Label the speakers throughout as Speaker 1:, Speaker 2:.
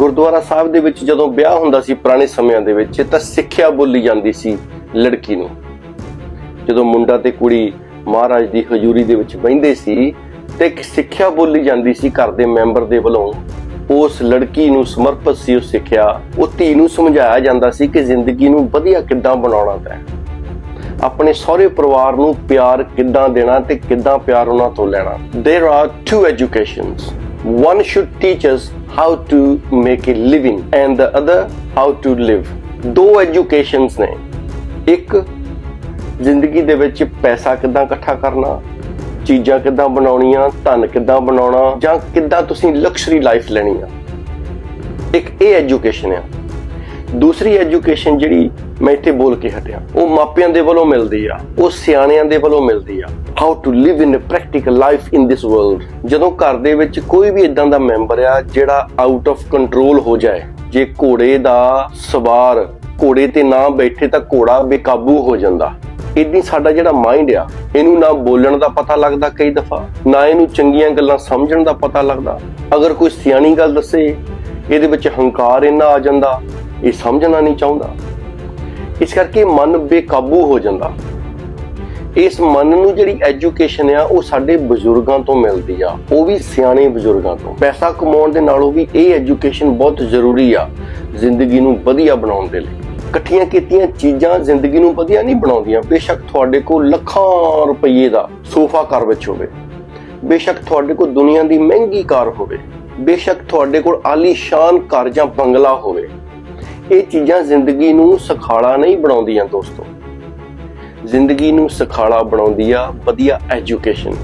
Speaker 1: ਗੁਰਦੁਆਰਾ ਸਾਹਿਬ ਦੇ ਵਿੱਚ ਜਦੋਂ ਵਿਆਹ ਹੁੰਦਾ ਸੀ ਪੁਰਾਣੇ ਸਮਿਆਂ ਦੇ ਵਿੱਚ, ਤਾਂ ਸਿੱਖਿਆ ਬੋਲੀ ਜਾਂਦੀ ਸੀ ਲੜਕੀ ਨੂੰ। ਜਦੋਂ ਮੁੰਡਾ ਤੇ ਕੁੜੀ ਮਹਾਰਾਜ ਦੀ ਹਜ਼ੂਰੀ ਦੇ ਵਿੱਚ ਬੈਠਦੇ ਸੀ, ਤੇ ਇੱਕ ਸਿੱਖਿਆ ਬੋਲੀ ਜਾਂਦੀ ਸੀ ਘਰ ਦੇ ਮੈਂਬਰ ਦੇ ਵੱਲੋਂ। ਉਸ ਲੜਕੀ ਨੂੰ ਸਮਰਪਿਤ ਸੀ ਉਹ ਸਿੱਖਿਆ। ਉਹ ਧੀ ਨੂੰ ਸਮਝਾਇਆ ਜਾਂਦਾ ਸੀ ਕਿ ਜ਼ਿੰਦਗੀ ਨੂੰ ਵਧੀਆ ਕਿੱਦਾਂ ਬਣਾਉਣਾ ਤੈ। ਆਪਣੇ ਸਹੁਰੇ ਪਰਿਵਾਰ ਨੂੰ ਪਿਆਰ ਕਿੱਦਾਂ ਦੇਣਾ ਤੇ ਕਿੱਦਾਂ ਪਿਆਰ ਉਹਨਾਂ ਤੋਂ ਲੈਣਾ। There are two educations one should teach us how to make a living and the other how to live. ਦੋ educations ਨੇ। ਇੱਕ, ਜ਼ਿੰਦਗੀ ਦੇ ਵਿੱਚ ਪੈਸਾ ਕਿੱਦਾਂ ਇਕੱਠਾ ਕਰਨਾ, ਚੀਜ਼ਾਂ ਕਿੱਦਾਂ ਬਣਾਉਣੀਆਂ, ਧਨ ਕਿੱਦਾਂ ਬਣਾਉਣਾ, ਜਾਂ ਕਿੱਦਾਂ ਤੁਸੀਂ ਲਕਸ਼ਰੀ ਲਾਈਫ ਲੈਣੀ ਆ। ਇੱਕ ਇਹ ਐਜੂਕੇਸ਼ਨ ਆ। ਦੂਸਰੀ ਐਜੂਕੇਸ਼ਨ ਜਿਹੜੀ ਮੈਂ ਇੱਥੇ ਬੋਲ ਕੇ ਹਟਿਆ। ਉਹ ਮਾਪਿਆਂ ਦੇ ਵੱਲੋਂ ਮਿਲਦੀ ਆ, ਉਹ ਸਿਆਣਿਆਂ ਦੇ ਵੱਲੋਂ ਮਿਲਦੀ ਆ। How to live in a practical life in this world ਜਦੋਂ ਘਰ ਦੇ ਵਿੱਚ ਕੋਈ ਵੀ ਇਦਾਂ ਦਾ ਮੈਂਬਰ ਆ, ਜਿਹੜਾ ਆਊਟ ਆਫ ਕੰਟਰੋਲ ਹੋ ਜਾਏ, ਜੇ ਘੋੜੇ ਦਾ ਸਵਾਰ ਘੋੜੇ ਤੇ ਨਾ ਬੈਠੇ ਤਾਂ ਘੋੜਾ ਬੇਕਾਬੂ ਹੋ ਜਾਂਦਾ। ਇਦਾਂ ਸਾਡਾ ਜਿਹੜਾ ਮਾਈਂਡ ਆ, ਇਹਨੂੰ ਨਾ ਬੋਲਣ ਦਾ ਪਤਾ ਲੱਗਦਾ ਕਈ ਦਫਾ, ਨਾ ਇਹਨੂੰ ਚੰਗੀਆਂ ਗੱਲਾਂ ਸਮਝਣ ਦਾ ਪਤਾ ਲੱਗਦਾ। ਅਗਰ ਕੋਈ ਸਿਆਣੀ ਗੱਲ ਦੱਸੇ, ਇਹਦੇ ਵਿੱਚ ਹੰਕਾਰ ਇੰਨਾ ਆ ਜਾਂਦਾ, ਇਹ ਸਮਝਣਾ ਨਹੀਂ ਚਾਹੁੰਦਾ। ਇਸ ਕਰਕੇ ਮਨ ਬੇਕਾਬੂ ਹੋ ਜਾਂਦਾ। ਇਸ ਮਨ ਨੂੰ ਜਿਹੜੀ ਐਜੂਕੇਸ਼ਨ ਆ, ਉਹ ਸਾਡੇ ਬਜ਼ੁਰਗਾਂ ਤੋਂ ਮਿਲਦੀ ਆ। ਉਹ ਵੀ ਸਿਆਣੇ ਬਜ਼ੁਰਗਾਂ ਤੋਂ। ਪੈਸਾ ਕਮਾਉਣ ਦੇ ਨਾਲੋਂ ਵੀ ਇਹ ਐਜੂਕੇਸ਼ਨ ਬਹੁਤ ਜ਼ਰੂਰੀ ਆ ਜ਼ਿੰਦਗੀ ਨੂੰ ਵਧੀਆ ਬਣਾਉਣ ਦੇ ਲਈ। ਇਕੱਠੀਆਂ ਕੀਤੀਆਂ ਚੀਜ਼ਾਂ ਜ਼ਿੰਦਗੀ ਨੂੰ ਵਧੀਆ ਨਹੀਂ ਬਣਾਉਂਦੀਆਂ। ਬੇਸ਼ੱਕ ਤੁਹਾਡੇ ਕੋਲ ਲੱਖਾਂ ਰੁਪਏ ਦਾ ਸੋਫਾ ਘਰ ਵਿੱਚ ਹੋਵੇ। ਬੇਸ਼ੱਕ ਤੁਹਾਡੇ ਕੋਲ ਦੁਨੀਆ ਦੀ ਮਹਿੰਗੀ ਕਾਰ ਹੋਵੇ। ਬੇਸ਼ੱਕ ਤੁਹਾਡੇ ਕੋਲ ਆਲੀਸ਼ਾਨ ਘਰ ਜਾਂ ਬੰਗਲਾ ਹੋਵੇ। ਇਹ ਚੀਜ਼ਾਂ ਜ਼ਿੰਦਗੀ ਨੂੰ ਸਖਾਲਾ ਨਹੀਂ ਬਣਾਉਂਦੀਆਂ ਦੋਸਤੋ। ਜ਼ਿੰਦਗੀ ਨੂੰ ਸਖਾਲਾ ਬਣਾਉਂਦੀ ਆ ਵਧੀਆ ਐਜੂਕੇਸ਼ਨ,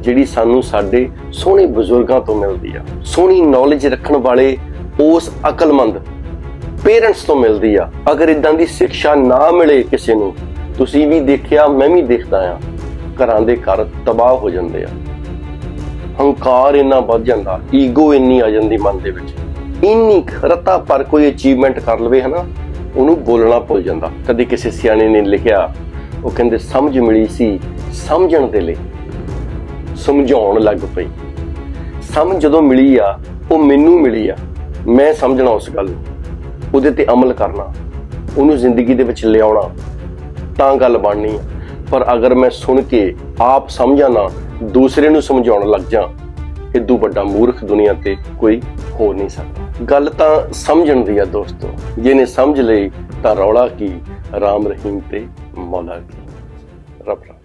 Speaker 1: ਜਿਹੜੀ ਸਾਨੂੰ ਸਾਡੇ ਸੋਹਣੇ ਬਜ਼ੁਰਗਾਂ ਤੋਂ ਮਿਲਦੀ ਆ। ਸੋਹਣੀ ਨੌਲੇਜ ਰੱਖਣ ਵਾਲੇ ਉਸ ਅਕਲਮੰਦ ਪੇਰੈਂਟਸ ਤੋਂ ਮਿਲਦੀ ਆ। ਅਗਰ ਇਦਾਂ ਦੀ ਸਿੱਖਿਆ ਨਾ ਮਿਲੇ ਕਿਸੇ ਨੂੰ, ਤੁਸੀਂ ਵੀ ਦੇਖਿਆ, ਮੈਂ ਵੀ ਦੇਖਦਾ ਆ, ਘਰਾਂ ਦੇ ਘਰ ਤਬਾਹ ਹੋ ਜਾਂਦੇ ਆ। ਹੰਕਾਰ ਇੰਨਾ ਵੱਧ ਜਾਂਦਾ ਈਗੋ ਇੰਨੀ ਆ ਜਾਂਦੀ ਮਨ ਦੇ ਵਿੱਚ। ਇੰਨੀ ਖਰਤਾ ਪਰ ਕੋਈ ਅਚੀਵਮੈਂਟ ਕਰ ਲਵੇ ਹਨਾ, ਉਹਨੂੰ ਬੋਲਣਾ ਭੁੱਲ ਜਾਂਦਾ। ਕਦੇ ਕਿਸੇ ਸਿਆਣੇ ਨੇ ਲਿਖਿਆ, ਉਹ ਕਹਿੰਦੇ ਸਮਝ ਮਿਲੀ ਸੀ, ਸਮਝਣ ਦੇ ਲਈ। ਸਮਝਾਉਣ ਲੱਗ ਪਈ। ਸਮਝ ਜਦੋਂ ਮਿਲੀ ਆ, ਉਹ ਮੈਨੂੰ ਮਿਲੀ ਆ। ਮੈਂ ਸਮਝਣਾ ਉਸ ਗੱਲ ਨੂੰ। ਉਹਦੇ ਤੇ ਅਮਲ ਕਰਨਾ। ਉਹਨੂੰ ਜ਼ਿੰਦਗੀ ਦੇ ਵਿੱਚ ਲਿਆਉਣਾ, ਤਾਂ ਗੱਲ ਬਣਨੀ ਆ। ਪਰ ਅਗਰ ਮੈਂ ਸੁਣ ਕੇ ਆਪ ਸਮਝਾਂ ਨਾ ਦੂਸਰੇ ਨੂੰ ਸਮਝਾਉਣ ਲੱਗ ਜਾ ਇਦੋਂ ਵੱਡਾ ਮੂਰਖ ਦੁਨੀਆ ਤੇ ਕੋਈ ਹੋ ਨਹੀਂ ਸਕਦਾ। ਗੱਲ ਤਾਂ ਸਮਝਣ ਦੀ ਆ ਦੋਸਤੋ। ਜਿਹਨੇ ਸਮਝ ਲਈ ਤਾਂ ਰੌਲਾ ਕੀ? ਰਾਮ ਰਹੀਮ ਤੇ ਮੌਲਾ ਕੀ? ਰੱਬ ਰਾਮ।